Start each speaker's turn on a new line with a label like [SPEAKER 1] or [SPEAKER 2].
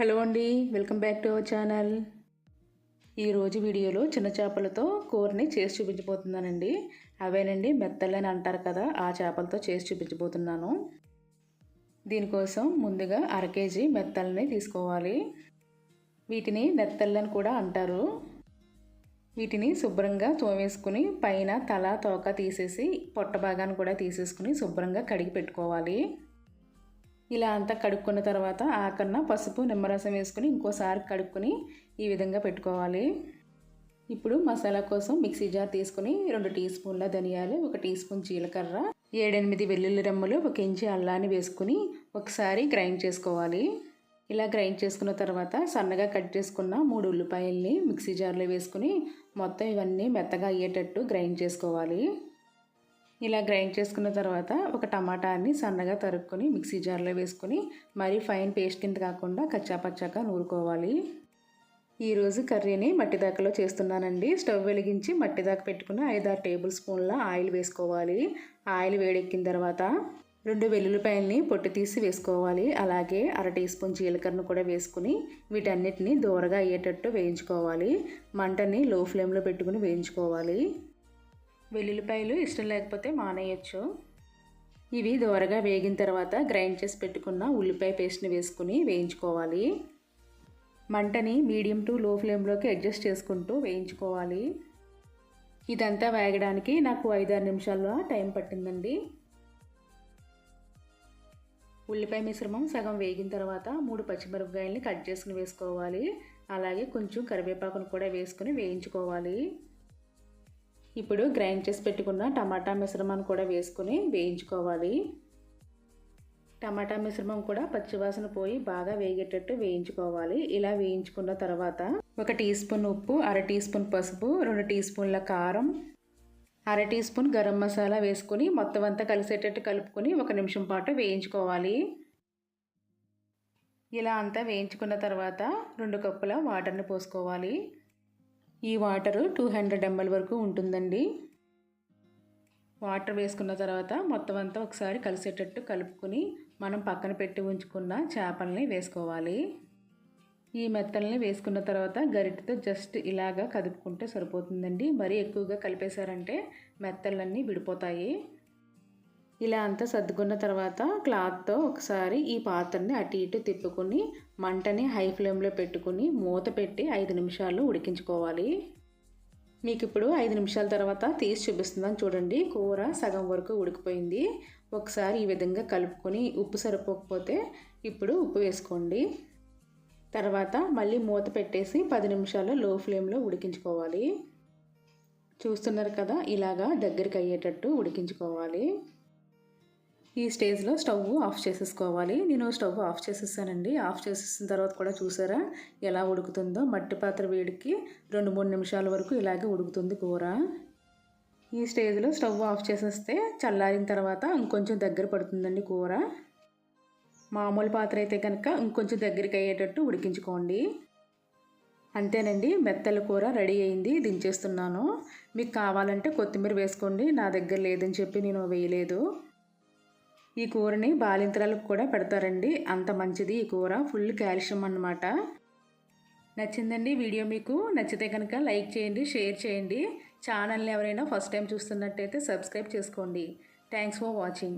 [SPEAKER 1] Hello అండి welcome back to our channel. ఈరోజు వీడియోలో చిన్న చేపలతో కూరని చేసి చూపించబోతున్నానండి. అవేనండి మెత్తలని అంటారు కదా ఆ చేపలతో చేసి చూపించబోతున్నాను. దీనికోసం ముందుగా అర కేజీ మెత్తల్ని తీసుకోవాలి. వీటిని నెత్తళ్ళని కూడా అంటారు. వీటిని శుభ్రంగా తోమేసుకుని పైన తల తోక తీసేసి పొట్ట భాగాన్ని కూడా తీసేసుకుని శుభ్రంగా కడిగి పెట్టుకోవాలి. ఇలా అంతా కడుక్కున్న తర్వాత ఆకన్న పసుపు నిమ్మరసం వేసుకుని ఇంకోసారి కడుక్కొని ఈ విధంగా పెట్టుకోవాలి. ఇప్పుడు మసాలా కోసం మిక్సీ జార్ తీసుకుని రెండు టీ స్పూన్ల ధనియాలు ఒక టీ స్పూన్ జీలకర్ర ఏడెనిమిది వెల్లుల్లి రెమ్మలు ఒక ఇంచి అల్లాన్ని వేసుకుని ఒకసారి గ్రైండ్ చేసుకోవాలి. ఇలా గ్రైండ్ చేసుకున్న తర్వాత సన్నగా కట్ చేసుకున్న మూడు ఉల్లిపాయల్ని మిక్సీ జార్లో వేసుకుని మొత్తం ఇవన్నీ మెత్తగా అయ్యేటట్టు గ్రైండ్ చేసుకోవాలి. ఇలా గ్రైండ్ చేసుకున్న తర్వాత ఒక టమాటాని సన్నగా తరుక్కొని మిక్సీ జార్లో వేసుకొని మరీ ఫైన్ పేస్ట్ కింద కాకుండా కచ్చాపచ్చాక నూరుకోవాలి. ఈరోజు కర్రీని మట్టి దాకలో చేస్తున్నానండి. స్టవ్ వెలిగించి మట్టి దాకా పెట్టుకుని ఐదారు టేబుల్ స్పూన్ల ఆయిల్ వేసుకోవాలి. ఆయిల్ వేడెక్కిన తర్వాత రెండు వెల్లుల్లిపాయల్ని పొట్టు తీసి వేసుకోవాలి. అలాగే అర టీ స్పూన్ జీలకర్రను కూడా వేసుకుని వీటన్నిటిని దూరగా అయ్యేటట్టు వేయించుకోవాలి. మంటని లో ఫ్లేమ్లో పెట్టుకుని వేయించుకోవాలి. వెల్లుల్లిపాయలు ఇష్టం లేకపోతే మానేయచ్చు. ఇవి దోరగా వేగిన తర్వాత గ్రైండ్ చేసి పెట్టుకున్న ఉల్లిపాయ పేస్ట్ని వేసుకుని వేయించుకోవాలి. మంటని మీడియం టు లో ఫ్లేమ్లోకి అడ్జస్ట్ చేసుకుంటూ వేయించుకోవాలి. ఇదంతా వేగడానికి నాకు ఐదారు నిమిషాల్లో టైం పట్టిందండి. ఉల్లిపాయ మిశ్రమం సగం వేగిన తర్వాత మూడు పచ్చిమిరపకాయలని కట్ చేసుకుని వేసుకోవాలి. అలాగే కొంచెం కరివేపాకును కూడా వేసుకుని వేయించుకోవాలి. ఇప్పుడు గ్రైండ్ చేసి పెట్టుకున్న టమాటా మిశ్రమాన్ని కూడా వేసుకుని వేయించుకోవాలి. టమాటా మిశ్రమం కూడా పచ్చివాసన పోయి బాగా వేగేటట్టు వేయించుకోవాలి. ఇలా వేయించుకున్న తర్వాత ఒక టీ స్పూన్ ఉప్పు అర టీ స్పూన్ పసుపు రెండు టీ స్పూన్ల కారం అర టీ స్పూన్ గరం మసాలా వేసుకుని మొత్తం అంతా కలిసేటట్టు కలుపుకొని ఒక నిమిషం పాటు వేయించుకోవాలి. ఇలా అంతా వేయించుకున్న తర్వాత రెండు కప్పుల వాటర్ని పోసుకోవాలి. ఈ వాటరు టూ హండ్రెడ్ ఎంఎల్ వరకు ఉంటుందండి. వాటర్ వేసుకున్న తర్వాత మొత్తం అంతా ఒకసారి కలిసేటట్టు కలుపుకొని మనం పక్కన పెట్టి ఉంచుకున్న చేపల్ని వేసుకోవాలి. ఈ మెత్తల్ని వేసుకున్న తర్వాత గరిటతో జస్ట్ ఇలాగా కదుపుకుంటే సరిపోతుందండి. మరీ ఎక్కువగా కలిపేశారంటే మెత్తలన్నీ విడిపోతాయి. ఇలా అంతా సర్దుకున్న తర్వాత క్లాత్తో ఒకసారి ఈ పాత్రని అటు ఇటు తిప్పుకొని మంటని హై ఫ్లేమ్లో పెట్టుకుని మూత పెట్టి ఐదు నిమిషాలు ఉడికించుకోవాలి. మీకు ఇప్పుడు ఐదు నిమిషాల తర్వాత తీసి చూపిస్తుందని చూడండి. కూర సగం వరకు ఉడికిపోయింది. ఒకసారి ఈ విధంగా కలుపుకొని ఉప్పు సరిపోకపోతే ఇప్పుడు ఉప్పు వేసుకోండి. తర్వాత మళ్ళీ మూత పెట్టేసి పది నిమిషాలు లో ఫ్లేమ్లో ఉడికించుకోవాలి. చూస్తున్నారు కదా ఇలాగా దగ్గరికి అయ్యేటట్టు ఉడికించుకోవాలి. ఈ స్టేజ్లో స్టవ్ ఆఫ్ చేసేసుకోవాలి. నేను స్టవ్ ఆఫ్ చేసేసానండి. ఆఫ్ చేసేసిన తర్వాత కూడా చూసారా ఎలా ఉడుకుతుందో? మట్టి పాత్ర వేడికి రెండు మూడు నిమిషాల వరకు ఇలాగే ఉడుకుతుంది కూర. ఈ స్టేజ్లో స్టవ్ ఆఫ్ చేసేస్తే చల్లారిన తర్వాత ఇంకొంచెం దగ్గర పడుతుందండి కూర. మామూలు పాత్ర అయితే కనుక ఇంకొంచెం దగ్గరికి అయ్యేటట్టు ఉడికించుకోండి. అంతేనండి మెత్తల కూర రెడీ అయింది దించేస్తున్నాను. మీకు కావాలంటే కొత్తిమీర వేసుకోండి. నా దగ్గర లేదని చెప్పి నేను వేయలేదు. ఈ కూరని బాలింతరాలకు కూడా పెడతారండి. అంత మంచిది ఈ కూర. ఫుల్ కాల్షియం అన్నమాట. నచ్చిందండి వీడియో మీకు. నచ్చితే కనుక లైక్ చేయండి షేర్ చేయండి. ఛానల్ని ఎవరైనా ఫస్ట్ టైం చూస్తున్నట్టయితే సబ్స్క్రైబ్ చేసుకోండి. Thanks for watching.